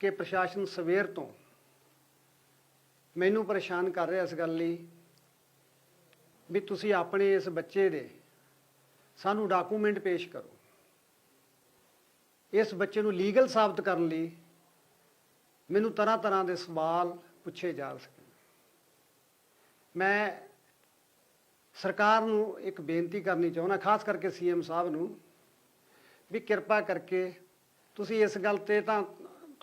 ਕਿ ਪ੍ਰਸ਼ਾਸਨ ਸਵੇਰ ਤੋਂ ਮੈਨੂੰ ਪਰੇਸ਼ਾਨ ਕਰ ਰਿਹਾ ਇਸ ਗੱਲ ਲਈ ਵੀ ਤੁਸੀਂ ਆਪਣੇ ਇਸ ਬੱਚੇ ਦੇ ਸਾਨੂੰ ਡਾਕੂਮੈਂਟ ਪੇਸ਼ ਕਰੋ। ਇਸ ਬੱਚੇ ਨੂੰ ਲੀਗਲ ਸਾਬਤ ਕਰਨ ਲਈ ਮੈਨੂੰ ਤਰ੍ਹਾਂ ਤਰ੍ਹਾਂ ਦੇ ਸਵਾਲ ਪੁੱਛੇ ਜਾ ਸਕਣ ਮੈਂ ਸਰਕਾਰ ਨੂੰ ਇੱਕ ਬੇਨਤੀ ਕਰਨੀ ਚਾਹੁੰਦਾ, ਖਾਸ ਕਰਕੇ ਸੀਐਮ ਸਾਹਿਬ ਨੂੰ, ਵੀ ਕਿਰਪਾ ਕਰਕੇ ਤੁਸੀਂ ਇਸ ਗੱਲ ਤੇ ਤਾਂ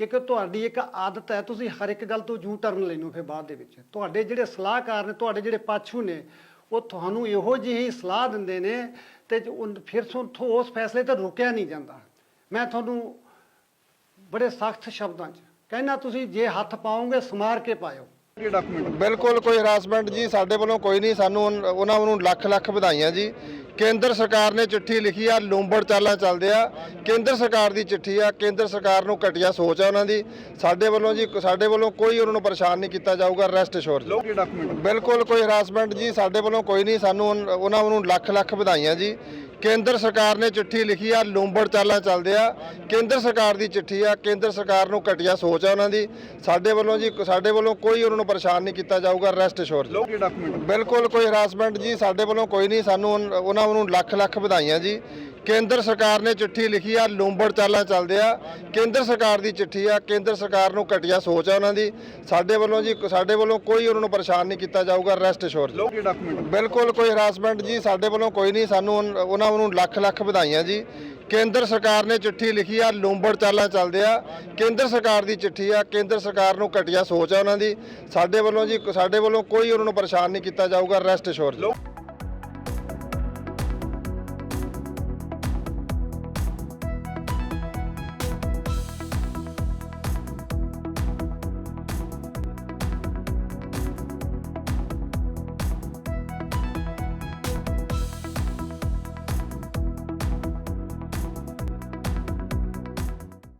ਕਿਉਂਕਿ ਤੁਹਾਡੀ ਇੱਕ ਆਦਤ ਹੈ, ਤੁਸੀਂ ਹਰ ਇੱਕ ਗੱਲ ਤੋਂ ਜੂ ਟਰਨ ਲੈਨੋ ਫਿਰ ਬਾਅਦ ਦੇ ਵਿੱਚ। ਤੁਹਾਡੇ ਜਿਹੜੇ ਸਲਾਹਕਾਰ ਨੇ, ਤੁਹਾਡੇ ਜਿਹੜੇ ਪਾਛੂ ਨੇ, ਉਹ ਤੁਹਾਨੂੰ ਇਹੋ ਜਿਹੀ ਸਲਾਹ ਦਿੰਦੇ ਨੇ ਤੇ ਫਿਰ ਤੋਂ ਉਸ ਫੈਸਲੇ ਤੇ ਰੁਕਿਆ ਨਹੀਂ ਜਾਂਦਾ। ਮੈਂ ਤੁਹਾਨੂੰ ਬੜੇ ਸਖਤ ਸ਼ਬਦਾਂ 'ਚ ਕਹਿਣਾ ਤੁਸੀਂ ਜੇ ਹੱਥ ਪਾਓਗੇ, ਸਮਾਰ ਕੇ ਪਾਇਓ। ਬਿਲਕੁਲ, ਕੋਈ ਹਰਾਸਮੈਂਟ ਜੀ, ਸਾਡੇ ਵੱਲੋਂ ਕੋਈ ਨਹੀਂ, ਸਾਨੂੰ ਉਹਨਾਂ ਨੂੰ ਲੱਖ ਲੱਖ ਵਧਾਈਆਂ ਜੀ। ਕੇਂਦਰ ਸਰਕਾਰ ਨੇ ਚਿੱਠੀ ਲਿਖੀ ਆ ਲੂੰਬੜ ਚਾਲਾਂ ਚੱਲਦੇ ਆ। ਕੇਂਦਰ ਸਰਕਾਰ ਦੀ ਚਿੱਠੀ ਆ ਕੇਂਦਰ ਸਰਕਾਰ ਨੂੰ ਘਟੀਆ ਸੋਚ ਆ ਉਹਨਾਂ ਦੀ। ਸਾਡੇ ਵੱਲੋਂ ਜੀ ਸਾਡੇ ਵੱਲੋਂ ਕੋਈ ਉਹਨਾਂ ਨੂੰ ਪਰੇਸ਼ਾਨ ਨਹੀਂ ਕੀਤਾ ਜਾਊਗਾ ਰੈਸਟ ਅਸ਼ੋਰ ਬਿਲਕੁਲ ਕੋਈ ਹਰਾਸਮੈਂਟ ਜੀ ਸਾਡੇ ਵੱਲੋਂ ਕੋਈ ਨਹੀਂ ਸਾਨੂੰ ਉਹਨਾਂ ਨੂੰ ਲੱਖ ਲੱਖ ਵਧਾਈਆਂ ਜੀ। ਕੇਂਦਰ ਸਰਕਾਰ ਨੇ ਚਿੱਠੀ ਲਿਖੀ ਆ ਲੂੰਬੜ ਚਾਲਾਂ ਚੱਲਦੇ ਆ। ਕੇਂਦਰ ਸਰਕਾਰ ਦੀ ਚਿੱਠੀ ਆ ਕੇਂਦਰ ਸਰਕਾਰ ਨੂੰ ਘਟੀਆ ਸੋਚ ਆ ਉਹਨਾਂ ਦੀ। ਸਾਡੇ ਵੱਲੋਂ ਜੀ ਸਾਡੇ ਵੱਲੋਂ ਕੋਈ ਉਹਨਾਂ ਨੂੰ ਪਰੇਸ਼ਾਨ ਨਹੀਂ ਕੀਤਾ ਜਾਊਗਾ ਰੈਸਟ ਡਾਕੂਮੈਂਟ ਬਿਲਕੁਲ ਕੋਈ ਹਰਾਸਮੈਂਟ ਜੀ ਸਾਡੇ ਵੱਲੋਂ ਕੋਈ ਨਹੀਂ ਸਾਨੂੰ ਉਹਨਾਂ ਨੂੰ ਲੱਖ ਲੱਖ ਵਧਾਈਆਂ ਜੀ। ਕੇਂਦਰ ਸਰਕਾਰ ਨੇ ਚਿੱਠੀ ਲਿਖੀ ਆ ਲੂੰਬੜ ਚਾਲਾਂ ਚੱਲਦੇ ਆ। ਕੇਂਦਰ ਸਰਕਾਰ ਦੀ ਚਿੱਠੀ ਆ ਕੇਂਦਰ ਸਰਕਾਰ ਨੂੰ ਘਟੀਆ ਸੋਚ ਆ ਉਹਨਾਂ ਦੀ। ਸਾਡੇ ਵੱਲੋਂ ਜੀ ਸਾਡੇ ਵੱਲੋਂ ਕੋਈ ਉਹਨਾਂ ਨੂੰ ਪਰੇਸ਼ਾਨ ਨਹੀਂ ਕੀਤਾ ਜਾਊਗਾ ਰੈਸਟ ਅਸ਼ੋਰ ਲੋਕ ਡਾਕੂਮੈਂਟ ਬਿਲਕੁਲ ਕੋਈ ਹਰਾਸਮੈਂਟ ਜੀ ਸਾਡੇ ਵੱਲੋਂ ਕੋਈ ਨਹੀਂ ਸਾਨੂੰ ਉਹਨਾਂ ਨੂੰ ਲੱਖ ਲੱਖ ਵਧਾਈਆਂ ਜੀ। ਕੇਂਦਰ ਸਰਕਾਰ ਨੇ ਚਿੱਠੀ ਲਿਖੀ ਆ ਲੂੰਬੜ ਚਾਲਾਂ ਚੱਲਦੇ ਆ। ਕੇਂਦਰ ਸਰਕਾਰ ਦੀ ਚਿੱਠੀ ਆ ਕੇਂਦਰ ਸਰਕਾਰ ਨੂੰ ਘਟੀਆ ਸੋਚ ਆ ਉਹਨਾਂ ਦੀ। ਸਾਡੇ ਵੱਲੋਂ ਜੀ ਸਾਡੇ ਵੱਲੋਂ ਕੋਈ ਉਹਨਾਂ ਨੂੰ ਪਰੇਸ਼ਾਨ ਨਹੀਂ ਕੀਤਾ ਜਾਊਗਾ ਰੈਸਟ ਅਸ਼ੋਰ